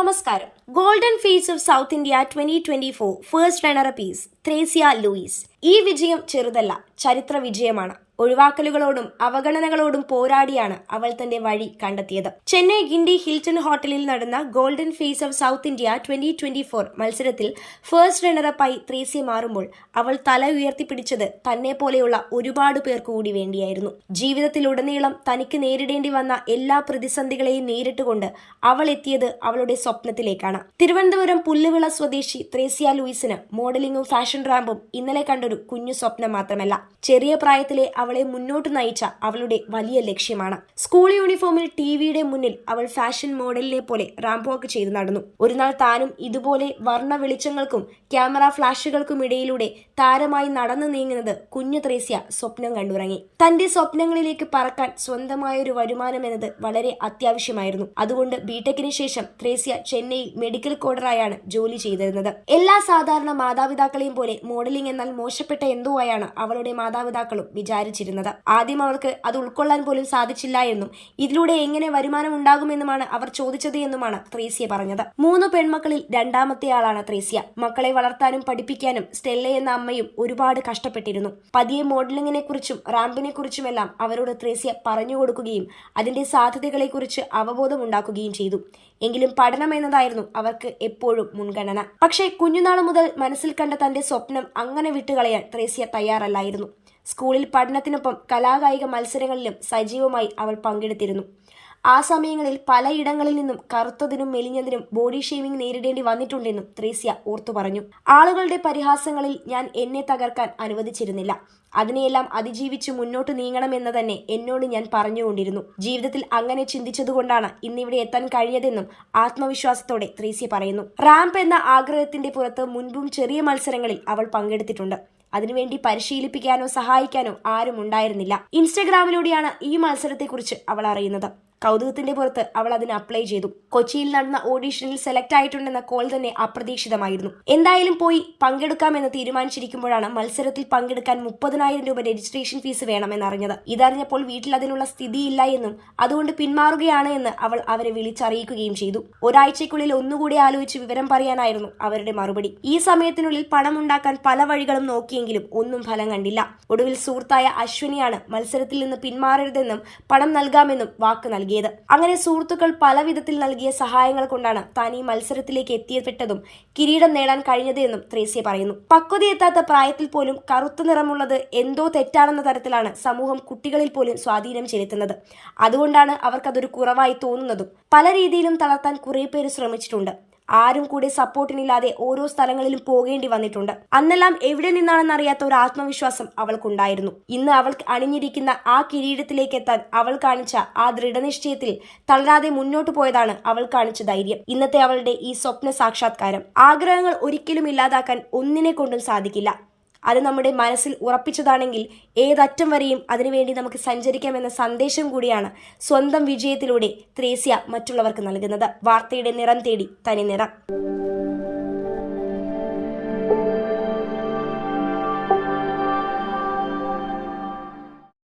നമസ്കാരം. Golden face of south India twenty twenty four first runner piece Thresya Louis. ഈ വിജയം ചെറുതല്ല ചരിത്ര വിജയമാണ്. ഒഴിവാക്കലുകളോടും അവഗണനകളോടും പോരാടിയാണ് അവൾ തന്റെ വഴി കണ്ടെത്തിയത്. ചെന്നൈ ഗിണ്ടി ഹിൽട്ടൺ ഹോട്ടലിൽ നടന്ന golden face of south India twenty twenty four മത്സരത്തിൽ ഫസ്റ്റ് റണ്ണറപ്പായി ത്രേസ്യ മാറുമ്പോൾ അവൾ തല ഉയർത്തിപ്പിടിച്ചത് തന്നെ പോലെയുള്ള ഒരുപാട് പേർ കൂടി വേണ്ടിയായിരുന്നു. ജീവിതത്തിലുടനീളം തനിക്ക് നേരിടേണ്ടി വന്ന എല്ലാ പ്രതിസന്ധികളെയും നേരിട്ടുകൊണ്ട് അവൾ എത്തിയത് അവളുടെ സ്വപ്നത്തിലേക്കാണ്. തിരുവനന്തപുരം പുല്ലുവിള സ്വദേശി ത്രേസ്യ ലൂയിസിന് മോഡലിംഗും ഫാഷൻ റാമ്പും ഇന്നലെ കണ്ടൊരു കുഞ്ഞു സ്വപ്നം മാത്രമല്ല. ചെറിയ പ്രായത്തിലെ അവളെ മുന്നോട്ട് നയിച്ച അവളുടെ വലിയ ലക്ഷ്യമാണ്. സ്കൂൾ യൂണിഫോമിൽ ടിവിയുടെ മുന്നിൽ അവൾ ഫാഷൻ മോഡലിനെ പോലെ റാമ്പ് വാക്ക് ചെയ്തു നടന്നു. ഒരുനാൾ താനും ഇതുപോലെ വർണ വെളിച്ചങ്ങൾക്കും ക്യാമറ ഫ്ലാഷുകൾക്കും ഇടയിലൂടെ താരമായി നടന്നു നീങ്ങുന്നത് കുഞ്ഞു ത്രേസ്യ സ്വപ്നം കണ്ടുറങ്ങി. തന്റെ സ്വപ്നങ്ങളിലേക്ക് പറക്കാൻ സ്വന്തമായൊരു വരുമാനം എന്നത് വളരെ അത്യാവശ്യമായിരുന്നു. അതുകൊണ്ട് ബിടെക്കിന് ശേഷം ത്രേസ്യ ചെന്നൈ മെഡിക്കൽ കോഡറായാണ് ജോലി ചെയ്തിരുന്നത്. എല്ലാ സാധാരണ മാതാപിതാക്കളെയും പോലെ മോഡലിംഗ് എന്നാൽ മോശപ്പെട്ട എന്തോ ആയാണ് അവളുടെ മാതാപിതാക്കളും വിചാരിച്ചിരുന്നത്. ആദ്യം അവൾക്ക് അത് ഉൾക്കൊള്ളാൻ പോലും സാധിച്ചില്ല എന്നും ഇതിലൂടെ എങ്ങനെ വരുമാനം ഉണ്ടാകുമെന്നുമാണ് അവർ ചോദിച്ചത് എന്നുമാണ് ത്രേസ്യ പറഞ്ഞത്. മൂന്ന് പെൺമക്കളിൽ രണ്ടാമത്തെ ആളാണ് ത്രേസ്യ. മക്കളെ വളർത്താനും പഠിപ്പിക്കാനും സ്റ്റെല്ല എന്ന അമ്മയും ഒരുപാട് കഷ്ടപ്പെട്ടിരുന്നു. പതിയെ മോഡലിംഗിനെ കുറിച്ചും റാമ്പിനെ കുറിച്ചുമെല്ലാം അവരോട് ത്രേസ്യ പറഞ്ഞു കൊടുക്കുകയും അതിന്റെ സാധ്യതകളെക്കുറിച്ച് അവബോധം ഉണ്ടാക്കുകയും ചെയ്തു. എങ്കിലും പഠനം എന്നതായിരുന്നു അവർക്ക് എപ്പോഴും മുൻഗണന. പക്ഷേ കുഞ്ഞുനാൾ മുതൽ മനസ്സിൽ കണ്ട തന്റെ സ്വപ്നം അങ്ങനെ വിട്ടുകളയാൻ ത്രേസ്യ തയ്യാറല്ലായിരുന്നു. സ്കൂളിൽ പഠനത്തിനൊപ്പം കലാകായിക മത്സരങ്ങളിലും സജീവമായി അവൾ പങ്കെടുത്തിരുന്നു. ആ സമയങ്ങളിൽ പലയിടങ്ങളിൽ നിന്നും കറുത്തതിനും മെലിഞ്ഞതിനും ബോഡി ഷേവിംഗ് നേരിടേണ്ടി വന്നിട്ടുണ്ടെന്നും ത്രേസ്യ ഓർത്തു പറഞ്ഞു. ആളുകളുടെ പരിഹാസങ്ങളിൽ ഞാൻ എന്നെ തകർക്കാൻ അനുവദിച്ചിരുന്നില്ല. അതിനെയെല്ലാം അതിജീവിച്ച് മുന്നോട്ട് നീങ്ങണമെന്ന് തന്നെ എന്നോട് ഞാൻ പറഞ്ഞുകൊണ്ടിരുന്നു. ജീവിതത്തിൽ അങ്ങനെ ചിന്തിച്ചതുകൊണ്ടാണ് ഇന്നിവിടെ എത്താൻ കഴിഞ്ഞതെന്നും ആത്മവിശ്വാസത്തോടെ ത്രേസ്യ പറയുന്നു. റാംപ് എന്ന ആഗ്രഹത്തിന്റെ പുറത്ത് മുൻപും ചെറിയ മത്സരങ്ങളിൽ അവൾ പങ്കെടുത്തിട്ടുണ്ട്. അതിനുവേണ്ടി പരിശീലിപ്പിക്കാനോ സഹായിക്കാനോ ആരും ഉണ്ടായിരുന്നില്ല. ഇൻസ്റ്റഗ്രാമിലൂടെയാണ് ഈ മത്സരത്തെക്കുറിച്ച് അവൾ അറിയുന്നത്. കൗതുകത്തിന്റെ പുറത്ത് അവൾ അതിന് അപ്ലൈ ചെയ്തു. കൊച്ചിയിൽ നടന്ന ഓഡീഷനിൽ സെലക്ട് ആയിട്ടുണ്ടെന്ന കോൾ തന്നെ അപ്രതീക്ഷിതമായിരുന്നു. എന്തായാലും പോയി പങ്കെടുക്കാമെന്ന് തീരുമാനിച്ചിരിക്കുമ്പോഴാണ് മത്സരത്തിൽ പങ്കെടുക്കാൻ മുപ്പതിനായിരം രൂപ രജിസ്ട്രേഷൻ ഫീസ് വേണമെന്നറിഞ്ഞത്. ഇതറിഞ്ഞപ്പോൾ വീട്ടിൽ അതിനുള്ള സ്ഥിതിയില്ല എന്നും അതുകൊണ്ട് പിന്മാറുകയാണ് എന്ന് അവൾ അവരെ വിളിച്ചറിയിക്കുകയും ചെയ്തു. ഒരാഴ്ചയ്ക്കുള്ളിൽ ഒന്നുകൂടി ആലോചിച്ച് വിവരം പറയാനായിരുന്നു അവരുടെ മറുപടി. ഈ സമയത്തിനുള്ളിൽ പണം ഉണ്ടാക്കാൻ പല വഴികളും നോക്കിയെങ്കിലും ഒന്നും ഫലം കണ്ടില്ല. ഒടുവിൽ സുഹൃത്തായ അശ്വിനിയാണ് മത്സരത്തിൽ നിന്ന് പിന്മാറരുതെന്നും പണം നൽകാമെന്നും വാക്ക് നൽകിയത്. അങ്ങനെ സുഹൃത്തുക്കൾ പല വിധത്തിൽ നൽകിയ സഹായങ്ങൾ കൊണ്ടാണ് താൻ ഈ മത്സരത്തിലേക്ക് എത്തിയപ്പെട്ടതും കിരീടം നേടാൻ കഴിഞ്ഞത് എന്നും ത്രേസ്യ പറയുന്നു. പക്വതയെത്താത്ത പ്രായത്തിൽ പോലും കറുത്ത നിറമുള്ളത് എന്തോ തെറ്റാണെന്ന തരത്തിലാണ് സമൂഹം കുട്ടികളിൽ പോലും സ്വാധീനം ചെലുത്തുന്നത്. അതുകൊണ്ടാണ് അവർക്കതൊരു കുറവായി തോന്നുന്നതും പല രീതിയിലും തളർത്താൻ കുറെ പേര് ശ്രമിച്ചിട്ടുണ്ട്. ആരും കൂടെ സപ്പോർട്ടിനില്ലാതെ ഓരോ സ്ഥലങ്ങളിലും പോകേണ്ടി വന്നിട്ടുണ്ട്. അന്നെല്ലാം എവിടെ നിന്നാണെന്ന് അറിയാത്ത ഒരു ആത്മവിശ്വാസം അവൾക്കുണ്ടായിരുന്നു. ഇന്ന് അവൾക്ക് അണിഞ്ഞിരിക്കുന്ന ആ കിരീടത്തിലേക്ക് എത്താൻ അവൾ കാണിച്ച ആ ദൃഢനിശ്ചയത്തിൽ തളരാതെ മുന്നോട്ട് പോയതാണ് അവൾ കാണിച്ച ധൈര്യം. ഇന്നത്തെ അവളുടെ ഈ സ്വപ്ന സാക്ഷാത്കാരം ആഗ്രഹങ്ങൾ ഒരിക്കലും ഇല്ലാതാക്കാൻ ഒന്നിനെ കൊണ്ടും സാധിക്കില്ല. അത് നമ്മുടെ മനസ്സിൽ ഉറപ്പിച്ചതാണെങ്കിൽ ഏതറ്റം വരെയും അതിനുവേണ്ടി നമുക്ക് സഞ്ചരിക്കാമെന്ന സന്ദേശം കൂടിയാണ് സ്വന്തം വിജയത്തിലൂടെ ത്രേസ്യ മറ്റുള്ളവർക്ക് നൽകുന്നത്. വാർത്തയുടെ നിറം തേടി തനി നിറം.